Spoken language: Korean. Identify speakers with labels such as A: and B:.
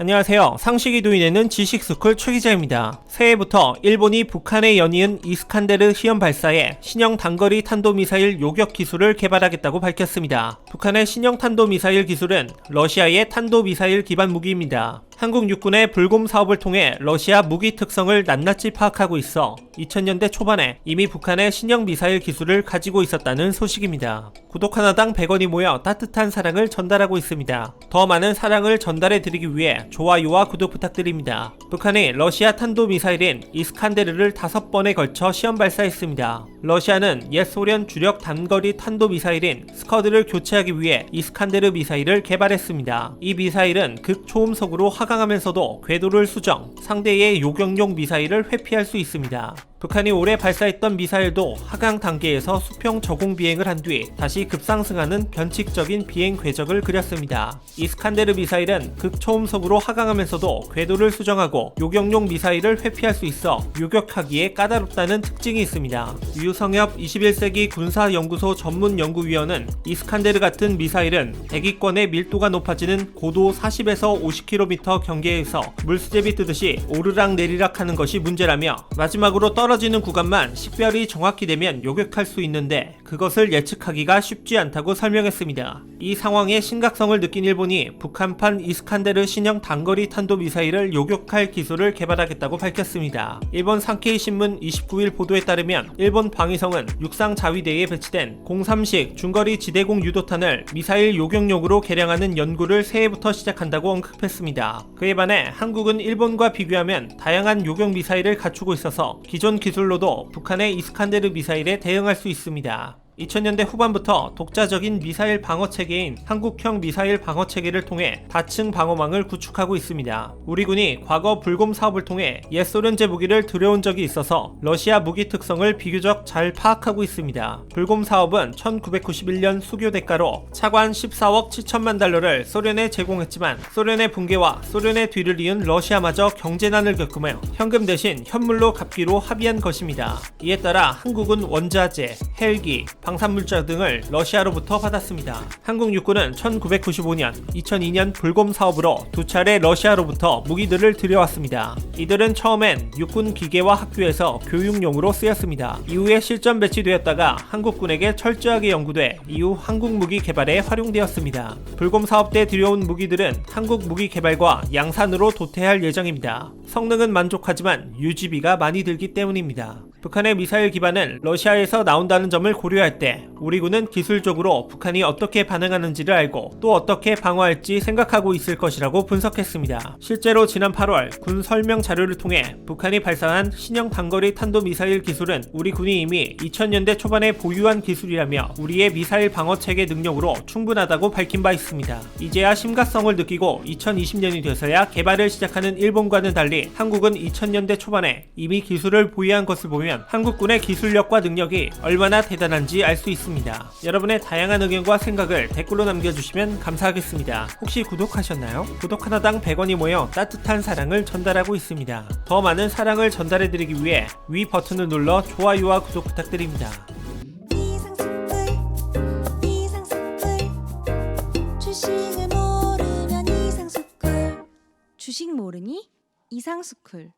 A: 안녕하세요. 상식이 도인에는 지식스쿨 최기자입니다. 새해부터 일본이 북한에 연이은 이스칸데르 시험 발사에 신형 단거리 탄도미사일 요격 기술을 개발하겠다고 밝혔습니다. 북한의 신형 탄도미사일 기술은 러시아의 탄도미사일 기반 무기입니다. 한국 육군의 불곰 사업을 통해 러시아 무기 특성을 낱낱이 파악하고 있어 2000년대 초반에 이미 북한의 신형 미사일 기술을 가지고 있었다는 소식입니다. 구독 하나당 100원이 모여 따뜻한 사랑을 전달하고 있습니다. 더 많은 사랑을 전달해 드리기 위해 좋아요와 구독 부탁드립니다. 북한이 러시아 탄도 미사일인 이스칸데르를 다섯 번에 걸쳐 시험 발사했습니다. 러시아는 옛 소련 주력 단거리 탄도 미사일인 스커드를 교체하기 위해 이스칸데르 미사일을 개발했습니다. 이 미사일은 극초음속으로 하 강하면서도 궤도를 수정, 상대의 요격용 미사일을 회피할 수 있습니다. 북한이 올해 발사했던 미사일도 하강 단계에서 수평 저공 비행을 한 뒤 다시 급상승하는 변칙적인 비행 궤적을 그렸습니다. 이스칸데르 미사일은 극초음속으로 하강하면서도 궤도를 수정하고 요격용 미사일을 회피할 수 있어 요격하기에 까다롭다는 특징이 있습니다. 유성엽 21세기 군사연구소 전문연구위원은 이스칸데르 같은 미사일은 대기권의 밀도가 높아지는 고도 40에서 50km 경계에서 물수제비 뜨듯이 오르락 내리락 하는 것이 문제라며 마지막으로 떨어 지는 구간만 식별이 정확히 되면 요격할 수 있는데 그것을 예측하기가 쉽지 않다고 설명했습니다. 이 상황의 심각성을 느낀 일본이 북한판 이스칸데르 신형 단거리 탄도 미사일을 요격할 기술을 개발하겠다고 밝혔습니다. 일본 상케이 신문 29일 보도에 따르면 일본 방위성은 육상 자위대에 배치된 03식 중거리 지대공 유도탄을 미사일 요격용으로 개량하는 연구를 새해부터 시작한다고 언급했습니다. 그에 반해 한국은 일본과 비교하면 다양한 요격 미사일을 갖추고 있어서 기존 기술로도 북한의 이스칸데르 미사일에 대응할 수 있습니다. 2000년대 후반부터 독자적인 미사일 방어 체계인 한국형 미사일 방어 체계를 통해 다층 방어망을 구축하고 있습니다. 우리 군이 과거 불곰 사업을 통해 옛 소련제 무기를 들여온 적이 있어서 러시아 무기 특성을 비교적 잘 파악하고 있습니다. 불곰 사업은 1991년 수교 대가로 차관 14억 7천만 달러를 소련에 제공했지만 소련의 붕괴와 소련의 뒤를 이은 러시아마저 경제난을 겪으며 현금 대신 현물로 갚기로 합의한 것입니다. 이에 따라 한국은 원자재, 헬기, 방산물자 등을 러시아로부터 받았습니다. 한국 육군은 1995년, 2002년 불곰 사업으로 두 차례 러시아로부터 무기들을 들여왔습니다. 이들은 처음엔 육군 기계와 학교에서 교육용으로 쓰였습니다. 이후에 실전 배치되었다가 한국군에게 철저하게 연구돼 이후 한국 무기 개발에 활용되었습니다. 불곰 사업 때 들여온 무기들은 한국 무기 개발과 양산으로 도태할 예정입니다. 성능은 만족하지만 유지비가 많이 들기 때문입니다. 북한의 미사일 기반은 러시아에서 나온다는 점을 고려할 때 우리 군은 기술적으로 북한이 어떻게 반응하는지를 알고 또 어떻게 방어할지 생각하고 있을 것이라고 분석했습니다. 실제로 지난 8월 군 설명 자료를 통해 북한이 발사한 신형 단거리 탄도 미사일 기술은 우리 군이 이미 2000년대 초반에 보유한 기술이라며 우리의 미사일 방어 체계 능력으로 충분하다고 밝힌 바 있습니다. 이제야 심각성을 느끼고 2020년이 돼서야 개발을 시작하는 일본과는 달리 한국은 2000년대 초반에 이미 기술을 보유한 것을 보면 한국군의 기술력과 능력이 얼마나 대단한지 알 수 있습니다. 여러분의 다양한 의견과 생각을 댓글로 남겨주시면 감사하겠습니다. 혹시 구독하셨나요? 구독 하나당 100원이 모여 따뜻한 사랑을 전달하고 있습니다. 더 많은 사랑을 전달해드리기 위해 위 버튼을 눌러 좋아요와 구독 부탁드립니다.
B: 주식을 모르면 이상스쿨
C: 주식 모르니 이상스쿨